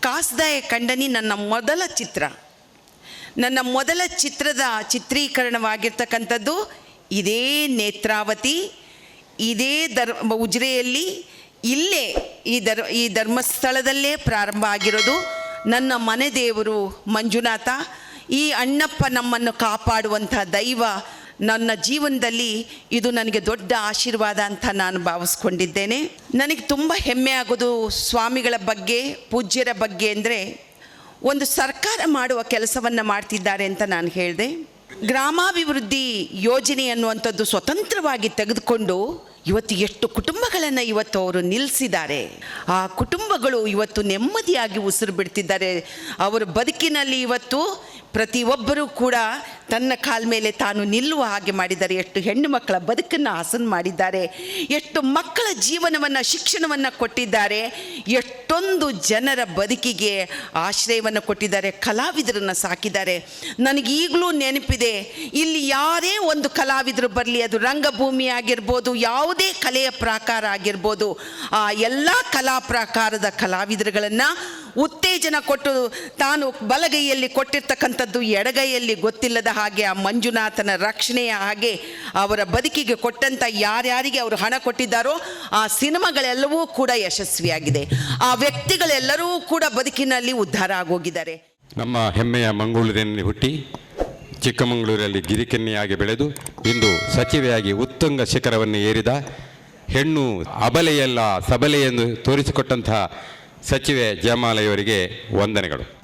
ಕಾಸ್ದಾಯ ಕಂಡನಿ ನನ್ನ ಮೊದಲ ಚಿತ್ರ. ನನ್ನ ಮೊದಲ ಚಿತ್ರದ ಚಿತ್ರೀಕರಣವಾಗಿರ್ತಕ್ಕಂಥದ್ದು ಇದೇ ನೇತ್ರಾವತಿ, ಇದೇ ಧರ್ ಉಜಿರೆಯಲ್ಲಿ, ಇಲ್ಲೇ ಈ ಧರ್, ಈ ಧರ್ಮಸ್ಥಳದಲ್ಲೇ ಪ್ರಾರಂಭ ಆಗಿರೋದು ನನ್ನ ಮನೆ ದೇವರು ಮಂಜುನಾಥ. ಈ ಅಣ್ಣಪ್ಪ ನಮ್ಮನ್ನು ಕಾಪಾಡುವಂಥ ದೈವ ನನ್ನ ಜೀವನದಲ್ಲಿ ಇದು ನನಗೆ ದೊಡ್ಡ ಆಶೀರ್ವಾದ ಅಂತ ನಾನು ಭಾವಿಸ್ಕೊಂಡಿದ್ದೇನೆ. ನನಗೆ ತುಂಬ ಹೆಮ್ಮೆ ಆಗೋದು ಸ್ವಾಮಿಗಳ ಬಗ್ಗೆ, ಪೂಜ್ಯರ ಬಗ್ಗೆ ಅಂದರೆ ಒಂದು ಸರ್ಕಾರ ಮಾಡುವ ಕೆಲಸವನ್ನು ಮಾಡ್ತಿದ್ದಾರೆ ಅಂತ ನಾನು ಹೇಳಿದೆ. ಗ್ರಾಮಾಭಿವೃದ್ಧಿ ಯೋಜನೆ ಅನ್ನುವಂಥದ್ದು ಸ್ವತಂತ್ರವಾಗಿ ತೆಗೆದುಕೊಂಡು ಇವತ್ತು ಎಷ್ಟು ಕುಟುಂಬಗಳನ್ನು ಇವತ್ತು ಅವರು ನಿಲ್ಲಿಸಿದ್ದಾರೆ ಆ ಕುಟುಂಬಗಳು ಇವತ್ತು ನೆಮ್ಮದಿಯಾಗಿ ಉಸಿರು ಬಿಡ್ತಿದ್ದಾರೆ. ಅವರ ಬದುಕಿನಲ್ಲಿ ಇವತ್ತು ಪ್ರತಿಯೊಬ್ಬರೂ ಕೂಡ ತನ್ನ ಕಾಲ ಮೇಲೆ ತಾನು ನಿಲ್ಲುವ ಹಾಗೆ ಮಾಡಿದ್ದಾರೆ. ಎಷ್ಟು ಹೆಣ್ಣು ಮಕ್ಕಳ ಬದುಕನ್ನು ಹಸನ್ ಮಾಡಿದ್ದಾರೆ. ಎಷ್ಟು ಮಕ್ಕಳ ಜೀವನವನ್ನು, ಶಿಕ್ಷಣವನ್ನು ಕೊಟ್ಟಿದ್ದಾರೆ. ಎಷ್ಟೊಂದು ಜನರ ಬದುಕಿಗೆ ಆಶ್ರಯವನ್ನು ಕೊಟ್ಟಿದ್ದಾರೆ. ಕಲಾವಿದರನ್ನು ಸಾಕಿದ್ದಾರೆ. ನನಗೀಗಲೂ ನೆನಪಿದೆ. ಇಲ್ಲಿ ಯಾರೇ ಒಂದು ಕಲಾವಿದರು ಬರಲಿ, ಅದು ರಂಗಭೂಮಿ ಆಗಿರ್ಬೋದು, ಯಾವುದೇ ಕಲೆಯ ಪ್ರಾಕಾರ ಆಗಿರ್ಬೋದು, ಆ ಎಲ್ಲ ಕಲಾ ಪ್ರಾಕಾರದ ಕಲಾವಿದರುಗಳನ್ನು ಉತ್ತೇಜನ ಕೊಟ್ಟು ತಾನು ಬಲಗೈಯಲ್ಲಿ ಕೊಟ್ಟಿರ್ತಕ್ಕಂಥದ್ದು ಎಡಗೈಯಲ್ಲಿ ಗೊತ್ತಿಲ್ಲದ ಹಾಗೆ ಆ ಮಂಜುನಾಥನ ರಕ್ಷಣೆಯ ಹಾಗೆ ಅವರ ಬದುಕಿಗೆ ಕೊಟ್ಟಂಥ ಯಾರ್ಯಾರಿಗೆ ಅವರು ಹಣ ಕೊಟ್ಟಿದ್ದಾರೋ ಆ ಸಿನಿಮಾಗಳೆಲ್ಲವೂ ಕೂಡ ಯಶಸ್ವಿಯಾಗಿದೆ. ಆ ವ್ಯಕ್ತಿಗಳೆಲ್ಲರೂ ಕೂಡ ಬದುಕಿನಲ್ಲಿ ಉದ್ಧಾರ ಆಗೋಗಿದ್ದಾರೆ. ನಮ್ಮ ಹೆಮ್ಮೆಯ ಮಂಗಳೂರಿನಲ್ಲಿ ಹುಟ್ಟಿ ಚಿಕ್ಕಮಗಳೂರಲ್ಲಿ ಗಿರಿಕೆನ್ನೆಯಾಗಿ ಬೆಳೆದು ಇಂದು ಸಚಿವೆಯಾಗಿ ಉತ್ತುಂಗ ಶಿಖರವನ್ನು ಏರಿದ ಹೆಣ್ಣು ಅಬಲೆಯಲ್ಲ ಸಬಲೆ ಎಂದು ತೋರಿಸಿಕೊಟ್ಟಂತಹ ಸಚಿವೆ ಜಯಮಾಲೆಯವರಿಗೆ ವಂದನೆಗಳು.